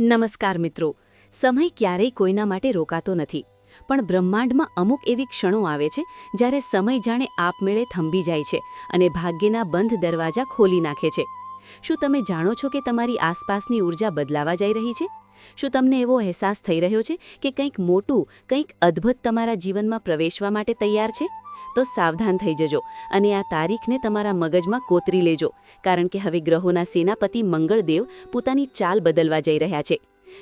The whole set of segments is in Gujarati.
નમસ્કાર મિત્રો. સમય ક્યારેય કોઈના માટે રોકાતો નથી. પણ બ્રહ્માંડમાં અમુક એવી ક્ષણો આવે છે, જ્યારે સમય જાણે આપમેળે થંભી જાય છે અને ભાગ્યના બંધ દરવાજા ખોલી નાખે છે. શું તમે જાણો છો કે તમારી આસપાસની ઊર્જા બદલાવા જઈ રહી છે? શું તમને એવો અહેસાસ થઈ રહ્યો છે કે કંઈક મોટું, કંઈક અદ્ભુત તમારા જીવનમાં પ્રવેશવા માટે તૈયાર છે? તો સાવધાન થઈ જજો અને આ તારીખને તમારા મગજમાં કોતરી લેજો. કારણ કે હવે ગ્રહોના સેનાપતિ મંગળદેવ પોતાની ચાલ બદલવા જઈ રહ્યા છે.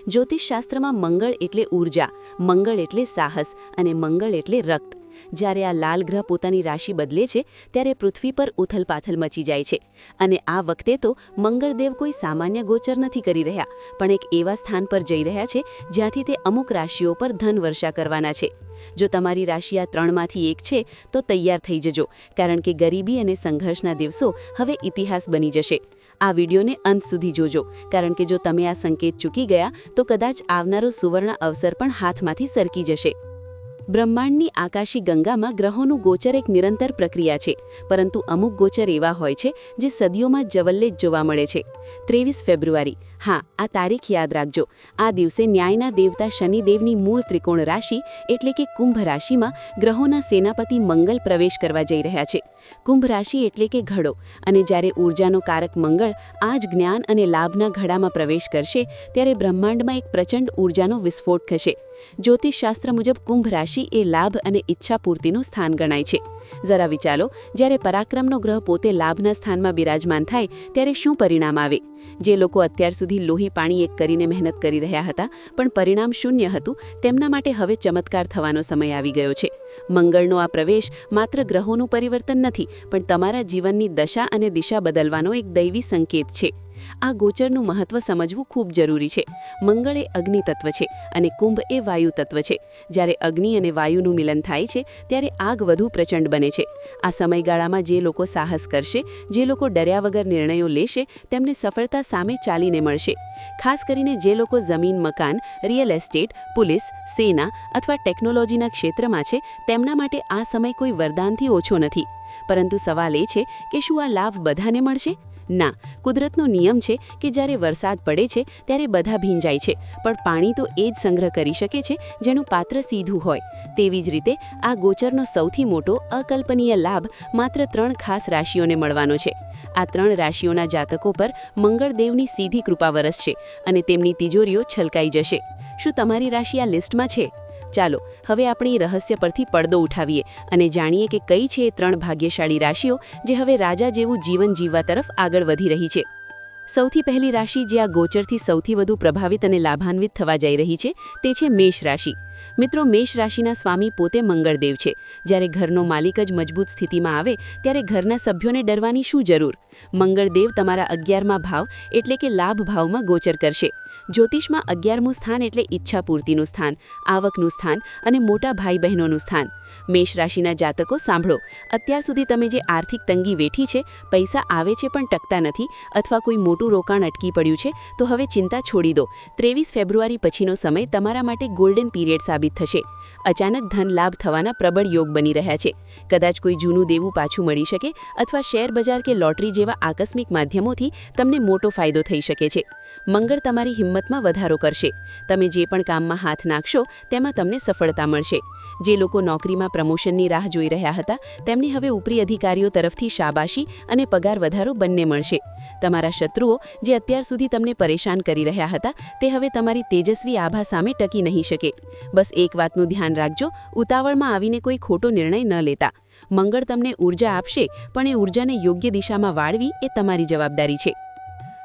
જ્યોતિષશાસ્ત્રમાં મંગળ એટલે ઊર્જા મંગળ એટલે સાહસ અને મંગળ એટલે રક્ત. જ્યારે આ લાલ ગ્રહ પોતાની રાશિ બદલે છે, ત્યારે પૃથ્વી પર ઉથલપાથલ મચી જાય છે. અને આ વખતે તો મંગળદેવ કોઈ સામાન્ય ગોચર નથી કરી રહ્યા, પણ એક એવા સ્થાન પર જઈ રહ્યા છે, જ્યાંથી તે અમુક રાશિઓ પર ધન વર્ષા કરવાના છે. જો તમારી રાશિ આ ત્રણમાંથી એક છે, તો તૈયાર થઈ જજો, કારણ કે ગરીબી અને સંઘર્ષના દિવસો હવે ઇતિહાસ બની જશે. આ વિડીયોને અંત સુધી જોજો, કારણ કે જો તમે આ સંકેત ચૂકી ગયા, તો કદાચ આવનારો સુવર્ણ અવસર પણ હાથમાંથી સરકી જશે. બ્રહ્માંડની આકાશી ગંગામાં ગ્રહોનું ગોચર એક નિરંતર પ્રક્રિયા છે, પરંતુ અમુક ગોચર એવા હોય છે જે સદીઓમાં જવલ્લે જ જોવા મળે છે. ત્રેવીસ ફેબ્રુઆરી. હા, આ તારીખ યાદ રાખજો. આ દિવસે ન્યાયના દેવતા શનિદેવની મૂળ ત્રિકોણ રાશિ એટલે કે કુંભ રાશિમાં ગ્રહોના સેનાપતિ મંગલ પ્રવેશ કરવા જઈ રહ્યા છે. કુંભ રાશિ એટલે કે ઘડો. અને જ્યારે ઊર્જાનો કારક મંગળ આ જ જ્ઞાન અને લાભના ઘડામાં પ્રવેશ કરશે, ત્યારે બ્રહ્માંડમાં એક પ્રચંડ ઊર્જાનો વિસ્ફોટ થશે. જ્યોતિષશાસ્ત્ર મુજબ કુંભ રાશિ એ લાભ અને ઈચ્છાપૂર્તિનું સ્થાન ગણાય છે. જરા વિચારો, જ્યારે પરાક્રમનો ગ્રહ પોતે લાભના સ્થાનમાં બિરાજમાન થાય, ત્યારે શું પરિણામ આવે? જે લોકો અત્યાર સુધી લોહી પાણી એક કરીને મહેનત કરી રહ્યા હતા, પણ પરિણામ શૂન્ય હતું, તેમના માટે હવે ચમત્કાર થવાનો સમય આવી ગયો છે. મંગળનો આ પ્રવેશ માત્ર ગ્રહોનું પરિવર્તન નથી, પણ તમારા જીવનની દશા અને દિશા બદલવાનો એક દૈવી સંકેત છે. આ ગોચરનું મહત્વ સમજવું ખૂબ જરૂરી છે. મંગળ એ અગ્નિ તત્વ છે અને કુંભ એ વાયુ તત્વ છે. જ્યારે અગ્નિ અને વાયુનું મિલન થાય છે, ત્યારે આગ વધુ પ્રચંડ બને છે. આ સમયગાળામાં જે લોકો સાહસ કરશે, જે લોકો ડર્યા વગર નિર્ણયો લેશે, તેમને સફળતા સામે ચાલીને મળશે. ખાસ કરીને જે લોકો જમીન, મકાન, રિયલ એસ્ટેટ, પોલીસ, સેના અથવા ટેકનોલોજીના ક્ષેત્રમાં છે, તેમના માટે આ સમય કોઈ વરદાનથી ઓછો નથી. પરંતુ સવાલ એ છે કે શું આ લાભ બધાને મળશે? ના, કુદરતનો નિયમ છે કે જ્યારે વરસાદ પડે છે, ત્યારે બધા ભીંજાય છે, પણ પાણી તો એ જ સંગ્રહ કરી શકે છે જેનું પાત્ર સીધું હોય. તેવી જ રીતે, આ ગોચરનો સૌથી મોટો અકલ્પનીય લાભ માત્ર ત્રણ ખાસ રાશિઓને મળવાનો છે. આ ત્રણ રાશિઓના જાતકો પર મંગળદેવની સીધી કૃપા વરસશે અને તેમની તિજોરીઓ છલકાઈ જશે. શું તમારી રાશિ આ લિસ્ટમાં છે? ચાલો, હવે આપણી રહસ્ય પરથી પડદો ઉઠાવીએ અને જાણીએ કે કઈ છે એ ત્રણ ભાગ્યશાળી રાશિઓ જે હવે રાજા જેવું જીવન જીવવા તરફ આગળ વધી રહી છે. સૌથી પહેલી રાશિ જે આ ગોચરથી સૌથી વધુ પ્રભાવિત અને લાભાન્વિત થવા જઈ રહી છે, તે છે મેષ રાશિ. મિત્રો, મેષ રાશિના સ્વામી પોતે મંગળદેવ છે. જ્યારે ઘરનો માલિક જ મજબૂત સ્થિતિમાં આવે, ત્યારે ઘરના સભ્યોને ડરવાની શું જરૂર? મંગળદેવ તમારા અગિયારમાં ભાવ એટલે કે લાભ ભાવમાં ગોચર કરશે. જ્યોતિષમાં અગિયારમું સ્થાન એટલે ઈચ્છાપૂર્તિનું સ્થાન, આવકનું સ્થાન અને મોટા ભાઈ બહેનોનું સ્થાન. મેષ રાશિના જાતકો સાંભળો, અત્યાર સુધી તમે જે આર્થિક તંગી વેઠી છે, પૈસા આવે છે પણ ટકતા નથી અથવા કોઈ મોટું રોકાણ અટકી પડ્યું છે, તો હવે ચિંતા છોડી દો. ત્રેવીસ ફેબ્રુઆરી પછીનો સમય તમારા માટે ગોલ્ડન પીરિયડ સાબિત થશે. અચાનક ધન લાભ થવાના પ્રબળ યોગ બની રહ્યા છે. કદાચ કોઈ જૂનું દેવું પાછું મળી શકે અથવા શેર બજાર કે લોટરી જેવા આકસ્મિક માધ્યમોથી તમને મોટો ફાયદો થઈ શકે છે. મંગળ તમારી હિંમતમાં વધારો કરશે. તમે જે પણ કામમાં હાથ નાખશો, તેમાં તમને સફળતા મળશે. જે લોકો નોકરીમાં પ્રમોશનની રાહ જોઈ રહ્યા હતા, તેમને હવે ઉપરી અધિકારીઓ તરફથી શાબાશી અને પગાર વધારો બંને મળશે. તમારા શત્રુઓ જે અત્યાર સુધી તમને પરેશાન કરી રહ્યા હતા, તે હવે તમારી તેજસ્વી આભા સામે ટકી નહીં શકે. બસ એક વાતનું ધ્યાન રાખજો, ઉતાવળમાં આવીને કોઈ ખોટો નિર્ણય ન લેતા. મંગળ તમને ઊર્જા આપશે, પણ એ ઊર્જાને યોગ્ય દિશામાં વાળવી એ તમારી જવાબદારી છે.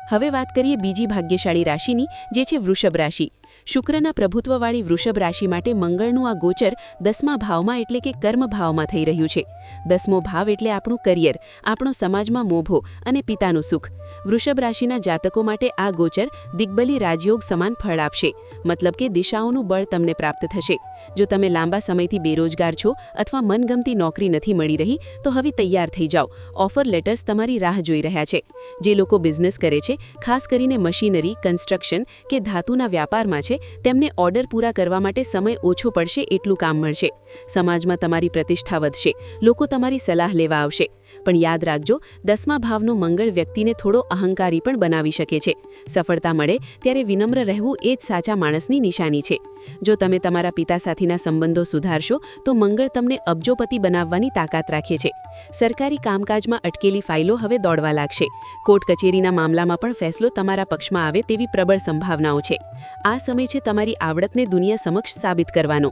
હવે વાત કરીએ બીજી ભાગ્યશાળી રાશિની, જે છે વૃષભ રાશિ. શુક્રના પ્રભુત્વવાળી વૃષભ રાશિ માટે મંગળનું આ ગોચર દસમા ભાવમાં એટલે કે કર્મ ભાવમાં થઈ રહ્યું છે. દસમો ભાવ એટલે આપણું કરિયર, આપણો સમાજમાં મોભો અને પિતાનું સુખ. વૃષભ રાશિના જાતકો માટે આ ગોચર દિગ્બલી રાજયોગ સમાન ફળ આપશે. મતલબ કે દિશાઓનું બળ તમને પ્રાપ્ત થશે. જો તમે લાંબા સમયથી બેરોજગાર છો અથવા મનગમતી નોકરી નથી મળી રહી, તો હવે તૈયાર થઈ જાઓ. ઓફર લેટર્સ તમારી રાહ જોઈ રહ્યા છે. જે લોકો બિઝનેસ કરે છે, ખાસ કરીને મશીનરી, કન્સ્ટ્રક્શન કે ધાતુના વ્યાપારમાં છે તેમને ઓર્ડર પૂરા કરવા માટે સમય ઓછો પડશે એટલું કામ મળશે. સમાજમાં તમારી પ્રતિષ્ઠા વધશે, લોકો તમારી સલાહ લેવા આવશે. પણ યાદ રાખજો, દસમા ભાવનો મંગળ વ્યક્તિને થોડો અહંકારી પણ બનાવી શકે છે. સફળતા મળે ત્યારે વિનમ્ર રહેવું એ જ સાચા માણસની નિશાની છે. જો તમે તમારા પિતા સાથેના સંબંધો સુધારશો, તો મંગળ તમને અબજોપતિ બનાવવાની તાકાત રાખે છે. સરકારી કામકાજમાં અટકેલી ફાઇલો હવે દોડવા લાગશે. કોર્ટ કચેરીના મામલામાં પણ ફેસલો તમારા પક્ષમાં આવે તેવી પ્રબળ સંભાવનાઓ છે. આ સમય છે તમારી આવડતને દુનિયા સમક્ષ સાબિત કરવાનો.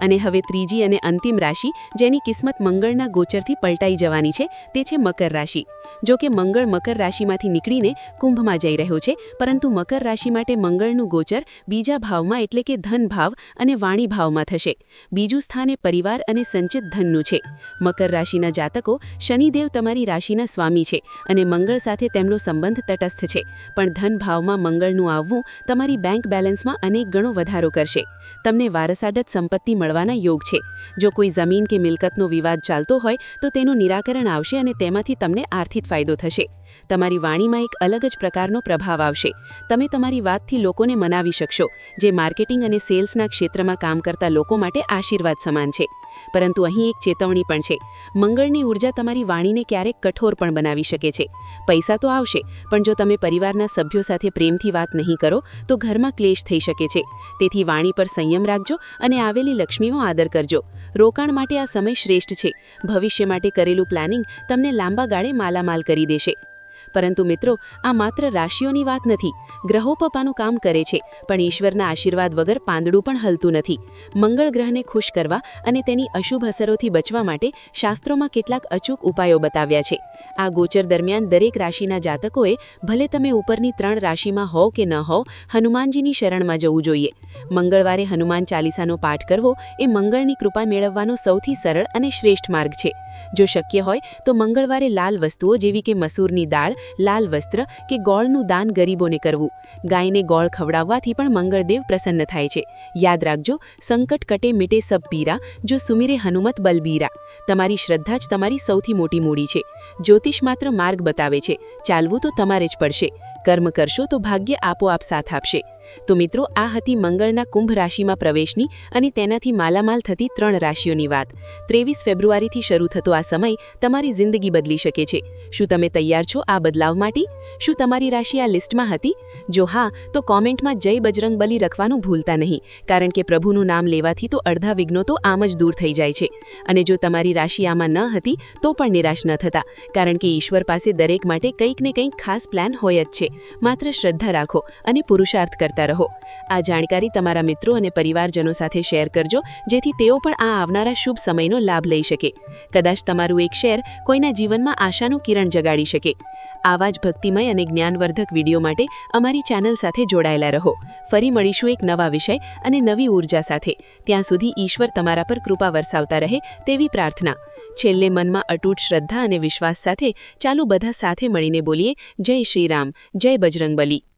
અને હવે ત્રીજી અને અંતિમ રાશિ, જેની કિસ્મત મંગળના ગોચરથી પલટાઈ જવાની છે, તે છે મકર રાશિ. જો કે મંગળ મકર રાશિમાંથી નીકળીને કુંભમાં જઈ રહ્યો છે, પરંતુ મકર રાશિ માટે મંગળનું ગોચર બીજા ભાવમાં એટલે કે ધન ભાવ અને વાણી ભાવમાં થશે. બીજું સ્થાન પરિવાર અને સંચિત ધનનું છે. મકર રાશિના જાતકો શનિદેવ તમારી રાશિના સ્વામી છે અને મંગળ સાથે તેમનો સંબંધ તટસ્થ છે. પણ ધન ભાવમાં મંગળનું આવવું તમારી બેંક બેલેન્સમાં અનેક ગણો વધારો કરશે. તમને વારસાગત સંપત્તિ મળવાના યોગ છે. જો કોઈ જમીન કે મિલકતનો વિવાદ ચાલતો હોય, તો તેનું નિરાકરણ આવશે અને તેમાંથી તમને આર્થિક ફાયદો થશે. તમારી વાણીમાં એક અલગ જ પ્રકારનો પ્રભાવ આવશે. તમે તમારી વાતથી લોકોને મનાવી શકશો, જે માર્કેટિંગ અને સેલ્સના ક્ષેત્રમાં કામ કરતા લોકો માટે આશીર્વાદ સમાન છે. પરંતુ અહીં એક ચેતવણી પણ છે. મંગળની ઊર્જા તમારી વાણીને ક્યારેક કઠોર પણ બનાવી શકે છે. પૈસા તો આવશે, પણ જો તમે પરિવારના સભ્યો સાથે પ્રેમથી વાત નહીં કરો, તો ઘરમાં ક્લેશ થઈ શકે છે. તેથી વાણી પર સંયમ રાખજો અને આવેલી લક્ષ્મીનો આદર કરજો. રોકાણ માટે આ સમય શ્રેષ્ઠ છે. ભવિષ્ય માટે કરેલું પ્લાનિંગ તમને લાંબા ગાળે માલામાલ કરી દેશે. પરંતુ મિત્રો, આ માત્ર રાશિઓની વાત નથી. ગ્રહો પપ્પાનું કામ કરે છે, પણ ઈશ્વરના આશીર્વાદ વગર પાંદડું પણ હલતું નથી. મંગળ ગ્રહને ખુશ કરવા અને તેની અશુભ અસરોથી બચવા માટે શાસ્ત્રોમાં કેટલાક અચૂક ઉપાયો બતાવ્યા છે. આ ગોચર દરમિયાન દરેક રાશિના જાતકોએ ભલે તમે ઉપરની ત્રણ રાશિમાં હોવ કે ન હોવ, હનુમાનજીની શરણમાં જવું જોઈએ. મંગળવારે હનુમાન ચાલીસાનો પાઠ કરવો એ મંગળની કૃપા મેળવવાનો સૌથી સરળ અને શ્રેષ્ઠ માર્ગ છે. જો શક્ય હોય, તો મંગળવારે લાલ વસ્તુઓ જેવી કે મસૂરની દાળ લાલ વસ્ત્ર કે ગોળનું દાન ગરીબોને કરવું. ગાયને ગોળ ખવડાવવાથી પણ મંગળદેવ પ્રસન્ન થાય છે. યાદ રાખજો, સંકટ કટે મિટે સબ પીરા, જો સુમિરે હનુમત બલબીરા તમારી શ્રદ્ધા જ તમારી સૌથી મોટી મૂડી છે. જ્યોતિષ માત્ર માર્ગ બતાવે છે. ચાલવું તો તમારે જ પડશે. કર્મ કરશો તો ભાગ્ય આપોઆપ સાથ આપશે. તો મિત્રો, આ હતી મંગળના કુંભ રાશિમાં પ્રવેશની અને તેનાથી માલામાલ થતી ત્રણ રાશિઓની વાત. ત્રેવીસ ફેબ્રુઆરીથી શરૂ થતો આ સમય તમારી જિંદગી બદલી શકે છે. શું તમે તૈયાર છો આ બદલાવ માટે? શું તમારી રાશિ આ લિસ્ટમાં હતી? જો હા, તો કોમેન્ટમાં જય બજરંગ બલી રખવાનું ભૂલતા નહીં, કારણ કે પ્રભુનું નામ લેવાથી તો અડધા વિઘ્નો તો આમ જ દૂર થઈ જાય છે. અને જો તમારી રાશિ આમાં ન હતી, તો પણ નિરાશ ન થતા, કારણ કે ઈશ્વર પાસે દરેક માટે કંઈક ને કંઈક ખાસ પ્લાન હોય જ છે. માત્ર શ્રદ્ધા રાખો અને પુરુષાર્થ કરતા રહો. આ જાણકારી તમારા મિત્રો અને પરિવારજનો સાથે શેર કરજો, જેથી તેઓ પણ આ આવનારા શુભ સમયનો લાભ લઈ શકે. કદાચ તમારું એક શેર કોઈના જીવનમાં આશાનું કિરણ જગાડી શકે. આવા જ ભક્તિમય અને જ્ઞાનવર્ધક વીડિયો માટે અમારી ચેનલ સાથે જોડાયેલા રહો. ફરી મળીશું એક નવા વિષય અને નવી ઊર્જા સાથે. ત્યાં સુધી ઈશ્વર તમારા પર કૃપા વરસાવતા રહે તેવી પ્રાર્થના. છેલ્લે મનમાં અટૂટ શ્રદ્ધા અને વિશ્વાસ સાથે ચાલુ બધા સાથે મળીને બોલીએ, જય શ્રી રામ જય બજરંગબલી.